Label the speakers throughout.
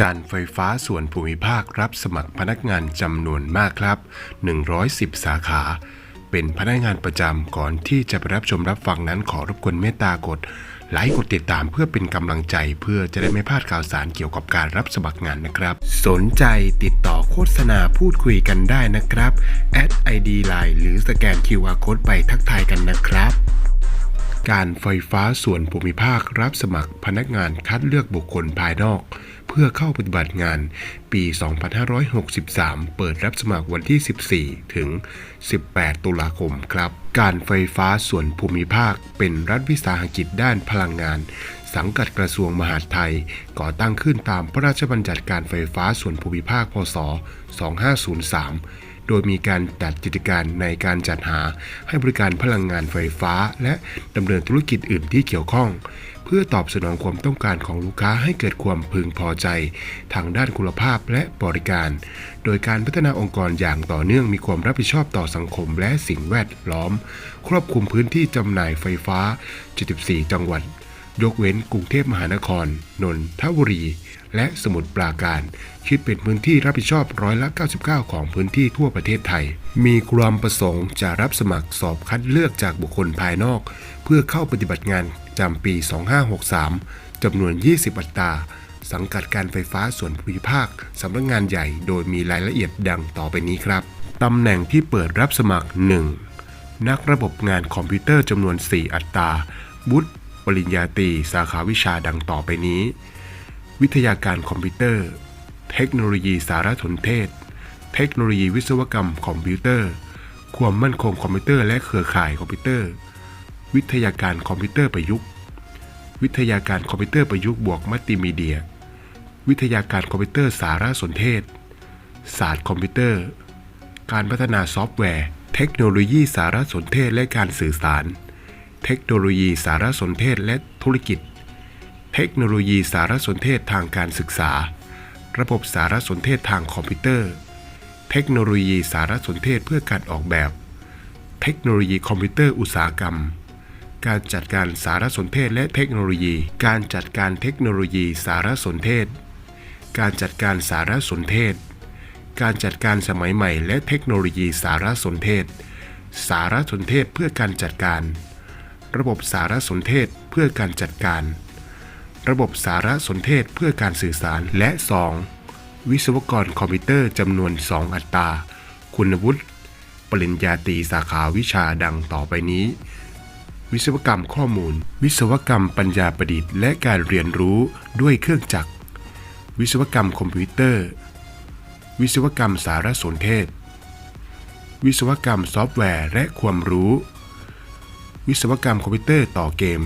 Speaker 1: การไฟฟ้าส่วนภูมิภาครับสมัครพนักงานจำนวนมากครับ 110 สาขา เป็นพนักงานประจำก่อนที่จะไปรับชมรับฟังนั้นขอรบกวนเมตตากดไลค์กดติดตามเพื่อเป็นกำลังใจเพื่อจะได้ไม่พลาดข่าวสารเกี่ยวกับการรับสมัครงานนะครับ สนใจติดต่อโฆษณาพูดคุยกันได้นะครับแอด ID Line หรือสแกน QR Code ไปทักทายกันนะครับการไฟฟ้าส่วนภูมิภาครับสมัครพนักงานคัดเลือกบุคคลภายนอก เพื่อเข้าปฏิบัติงานปี 2563 เปิดรับสมัครวันที่ 14 ถึง 18 ตุลาคมครับ การไฟฟ้าส่วนภูมิภาคเป็นรัฐวิสาหกิจด้านพลังงาน สังกัดกระทรวงมหาดไทย ก่อตั้งขึ้นตามพระราชบัญญัติการไฟฟ้าส่วนภูมิภาค พศ 2503 โดยมีการจัดกิจการในการจัดหาให้บริการพลังงานไฟฟ้า และดำเนินธุรกิจอื่นที่เกี่ยวข้อง เพื่อตอบสนองความต้องการของลูกค้าให้เกิดความพึงพอใจ ทางด้านคุณภาพและบริการ โดยการพัฒนาองค์กรอย่างต่อเนื่องมีความรับผิดชอบต่อสังคมและสิ่งแวดล้อม ครอบคลุมพื้นที่จำหน่ายไฟฟ้า 74 จังหวัด ยกเว้นกรุงเทพมหานคร นนทบุรี และสมุทรปราการ คิดเป็นพื้นที่รับผิดชอบร้อยละ 99 ของพื้นที่ทั่วประเทศไทย มีความประสงค์จะรับสมัครสอบคัดเลือกจากบุคคลภายนอก เพื่อเข้าปฏิบัติงานจำปี 2563 จำนวน 20 อัตรา สังกัดการไฟฟ้าส่วนภูมิภาคสำนักงานใหญ่ โดยมีรายละเอียดดังต่อไปนี้ครับตำแหน่งที่เปิดรับสมัคร 1. นักระบบงานคอมพิวเตอร์จำนวน 4 อัตราบุตรป ริญญาตรีสาขาวิชาดังต่อไปนี้ วิทยาการคอมพิวเตอร์ เทคโนโลยีสารสนเทศ เทคโนโลยีวิศวกรรมคอมพิวเตอร์ ความมั่นคงคอมพิวเตอร์และเครือข่ายคอมพิวเตอร์ วิทยาการคอมพิวเตอร์ประยุกต์ วิทยาการคอมพิวเตอร์ประยุกต์บวกมัลติมีเดีย วิทยาการคอมพิวเตอร์สารสนเทศ ศาสตร์คอมพิวเตอร์ การพัฒนาซอฟต์แวร์ เทคโนโลยีสารสนเทศและการสื่อสาร เทคโนโลยีสารสนเทศและธุรกิจ เทคโนโลยีสารสนเทศทางการศึกษา ระบบสารสนเทศทางคอมพิวเตอร์ เทคโนโลยีสารสนเทศเพื่อการออกแบบ เทคโนโลยีคอมพิวเตอร์อุตสาหกรรม การจัดการสารสนเทศและเทคโนโลยี การจัดการเทคโนโลยีสารสนเทศ การจัดการสารสนเทศ การจัดการสมัยใหม่ และเทคโนโลยีสารสนเทศ สารสนเทศเพื่อการจัดการ ระบบสารสนเทศเพื่อการจัดการ ระบบสารสนเทศเพื่อการสื่อสารและ 2. วิศวกรคอมพิวเตอร์จำนวน 2 อัตรา คุณวุฒิปริญญาตรีสาขาวิชาดังต่อไปนี้ วิศวกรรมข้อมูล วิศวกรรมปัญญาประดิษฐ์และการเรียนรู้ด้วยเครื่องจักร วิศวกรรมคอมพิวเตอร์ วิศวกรรมสารสนเทศ วิศวกรรมซอฟต์แวร์และความรู้ วิศวกรรมคอมพิวเตอร์ต่อเกม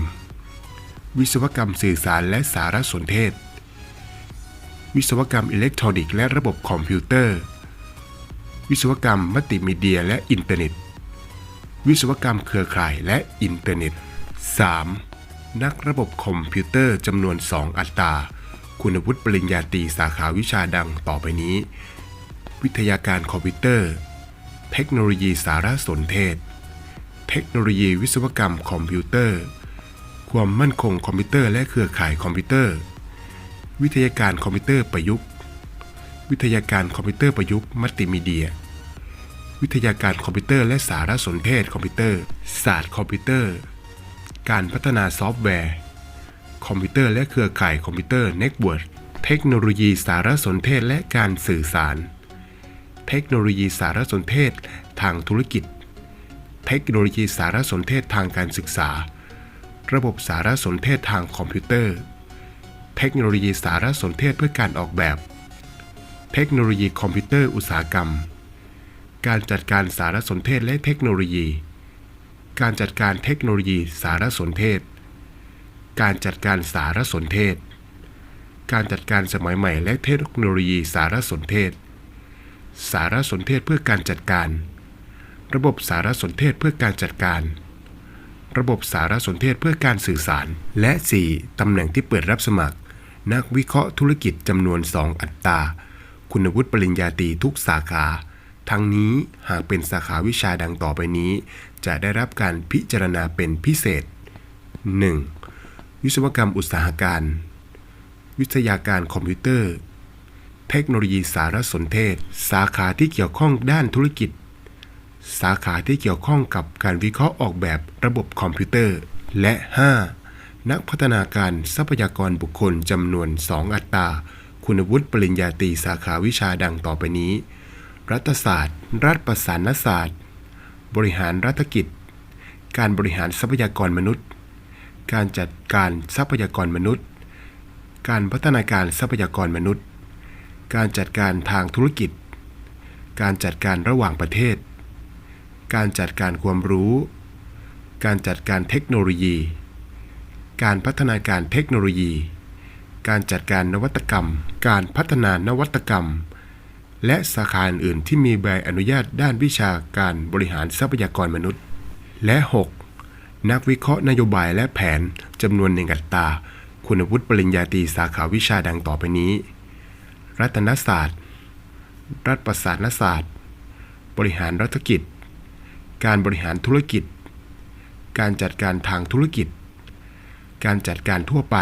Speaker 1: วิศวกรรมสื่อสารและสารสนเทศ วิศวกรรมอิเล็กทรอนิกส์และระบบคอมพิวเตอร์ วิศวกรรมมัลติมีเดียและอินเทอร์เน็ต วิศวกรรมเครือข่ายและอินเทอร์เน็ต 3. นักระบบคอมพิวเตอร์จำนวน 2 อัตรา คุณวุฒิปริญญาตรีสาขาวิชาดังต่อไปนี้ วิทยาการคอมพิวเตอร์ เทคโนโลยีสารสนเทศ เทคโนโลยีวิศวกรรมคอมพิวเตอร์ ความมั่นคงคอมพิวเตอร์และเครือข่ายคอมพิวเตอร์ วิทยาการคอมพิวเตอร์ประยุกต์ วิทยาการคอมพิวเตอร์ประยุกต์มัลติมีเดีย วิทยาการคอมพิวเตอร์และสารสนเทศคอมพิวเตอร์ ศาสตร์คอมพิวเตอร์ การพัฒนาซอฟต์แวร์ คอมพิวเตอร์และเครือข่ายคอมพิวเตอร์เน็ตเวิร์กเทคโนโลยีสารสนเทศและการสื่อสาร เทคโนโลยีสารสนเทศทางธุรกิจ เทคโนโลยีสารสนเทศทางการศึกษา ระบบสารสนเทศทางคอมพิวเตอร์ เทคโนโลยีสารสนเทศเพื่อการออกแบบ เทคโนโลยีคอมพิวเตอร์อุตสาหกรรม การจัดการสารสนเทศและเทคโนโลยี การจัดการเทคโนโลยีสารสนเทศ การจัดการสารสนเทศ การจัดการสมัยใหม่และเทคโนโลยีสารสนเทศ สารสนเทศเพื่อการจัดการ ระบบสารสนเทศเพื่อการจัดการ ระบบสารสนเทศเพื่อการสื่อสาร และ 4. ตำแหน่งที่เปิดรับสมัคร นักวิเคราะห์ธุรกิจจำนวน 2 อัตรา คุณวุฒิปริญญาตรีทุกสาขา ทั้งนี้หากเป็นสาขาวิชาดังต่อไปนี้ จะได้รับการพิจารณาเป็นพิเศษ 1. วิศวกรรมอุตสาหการ วิทยาการคอมพิวเตอร์ เทคโนโลยีสารสนเทศ สาขาที่เกี่ยวข้องด้านธุรกิจ สาขาที่เกี่ยวข้องกับการวิเคราะห์ออกแบบระบบคอมพิวเตอร์ และ 5. นักพัฒนาการทรัพยากรบุคคลจำนวน 2 อัตรา คุณวุฒิปริญญาตรีสาขาวิชาดังต่อไปนี้ รัฐศาสตร์ รัฐประสานศาสตร์ บริหารรัฐกิจ การบริหารทรัพยากรมนุษย์ การจัดการทรัพยากรมนุษย์ การพัฒนาการทรัพยากรมนุษย์ การจัดการทางธุรกิจ การจัดการระหว่างประเทศ การจัดการความรู้ การจัดการเทคโนโลยี การพัฒนาการเทคโนโลยี การจัดการนวัตกรรม การพัฒนานวัตกรรม และสาขาอื่นที่มีใบอนุญาตด้านวิชาการบริหารทรัพยากรมนุษย์ และ 6. นักวิเคราะห์นโยบายและแผนจำนวนหนึ่งอัตราคุณวุฒิปริญญาตรีสาขาวิชาดังต่อไปนี้ รัฐนศาสตร์ รัฐประสาสนศาสตร์ บริหารรัฐกิจ การบริหารธุรกิจ การจัดการทางธุรกิจ การจัดการทั่วไป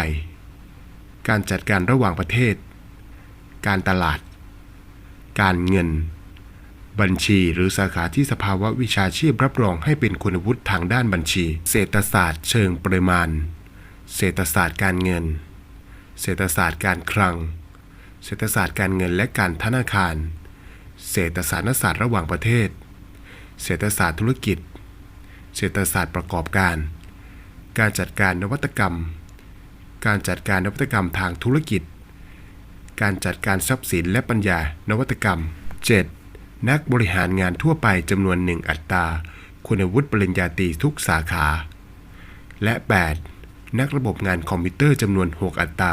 Speaker 1: การจัดการระหว่างประเทศ การตลาด การเงิน บัญชีหรือสาขาที่สภาวะวิชาชีพรับรองให้เป็นคุณวุฒิทางด้านบัญชี เศรษฐศาสตร์เชิงปริมาณ เศรษฐศาสตร์การเงิน เศรษฐศาสตร์การคลัง เศรษฐศาสตร์การเงินและการธนาคาร เศรษฐศาสตร์ศาสตร์ระหว่างประเทศ เศรษฐศาสตร์ธุรกิจ เศรษฐศาสตร์ประกอบการ การจัดการนวัตกรรม การจัดการนวัตกรรมทางธุรกิจ การจัดการทรัพย์สินและปัญญานวัตกรรม 7. นักบริหารงานทั่วไปจำนวนหนึ่งอัตรา คุณวุฒิปริญญาตรีทุกสาขา และ 8. นักระบบงานคอมพิวเตอร์จำนวน 6 อัตรา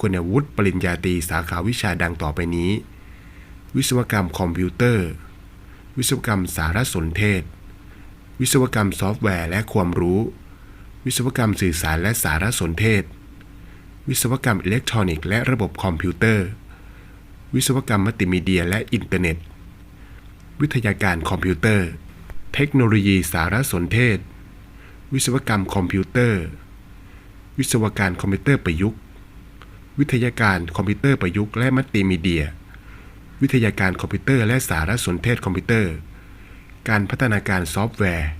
Speaker 1: คุณวุฒิปริญญาตรีสาขาวิชาดังต่อไปนี้ วิศวกรรมคอมพิวเตอร์ วิศวกรรมสารสนเทศ วิศวกรรมซอฟต์แวร์และความรู้ วิศวกรรมสื่อสารและสารสนเทศ วิศวกรรมอิเล็กทรอนิกส์และระบบคอมพิวเตอร์ วิศวกรรมมัลติมีเดียและอินเทอร์เน็ต วิทยาการคอมพิวเตอร์ เทคโนโลยีสารสนเทศ วิศวกรรมคอมพิวเตอร์ วิศวการคอมพิวเตอร์ประยุกต์ วิทยาการคอมพิวเตอร์ประยุกต์และมัลติมีเดีย วิทยาการคอมพิวเตอร์และสารสนเทศคอมพิวเตอร์ การพัฒนาการซอฟต์แวร์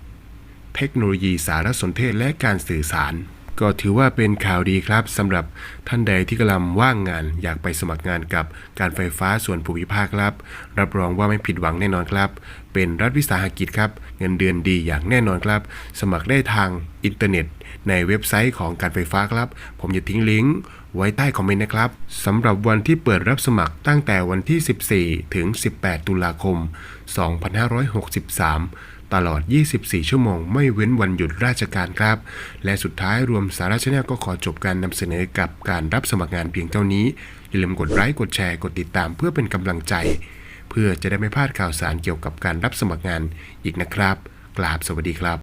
Speaker 1: เทคโนโลยีสารสนเทศและการสื่อสาร ก็ถือว่าเป็นข่าวดีครับสำหรับท่านใดที่กำลังว่างงาน อยากไปสมัครงานกับการไฟฟ้าส่วนภูมิภาคครับ รับรองว่าไม่ผิดหวังแน่นอนครับ เป็นรัฐวิสาหกิจครับ เงินเดือนดีอย่างแน่นอนครับ สมัครได้ทางอินเทอร์เน็ต ในเว็บไซต์ของการไฟฟ้าครับ ผมจะทิ้งลิงก์ไว้ใต้คอมเมนต์นะครับสำหรับวันที่เปิดรับสมัครตั้งแต่วันที่ 14 ถึง 18 ตุลาคม 2563 ตลอด 24 ชั่วโมง ไม่เว้นวันหยุดราชการครับ และสุดท้ายรวมสาระชแนลก็ขอจบการนำเสนอกับการรับสมัครงานเพียงเท่านี้ อย่าลืมกดไลค์กดแชร์กดติดตามเพื่อเป็นกำลังใจ เพื่อจะได้ไม่พลาดข่าวสารเกี่ยวกับการรับสมัครงานอีกนะครับกราบสวัสดีครับ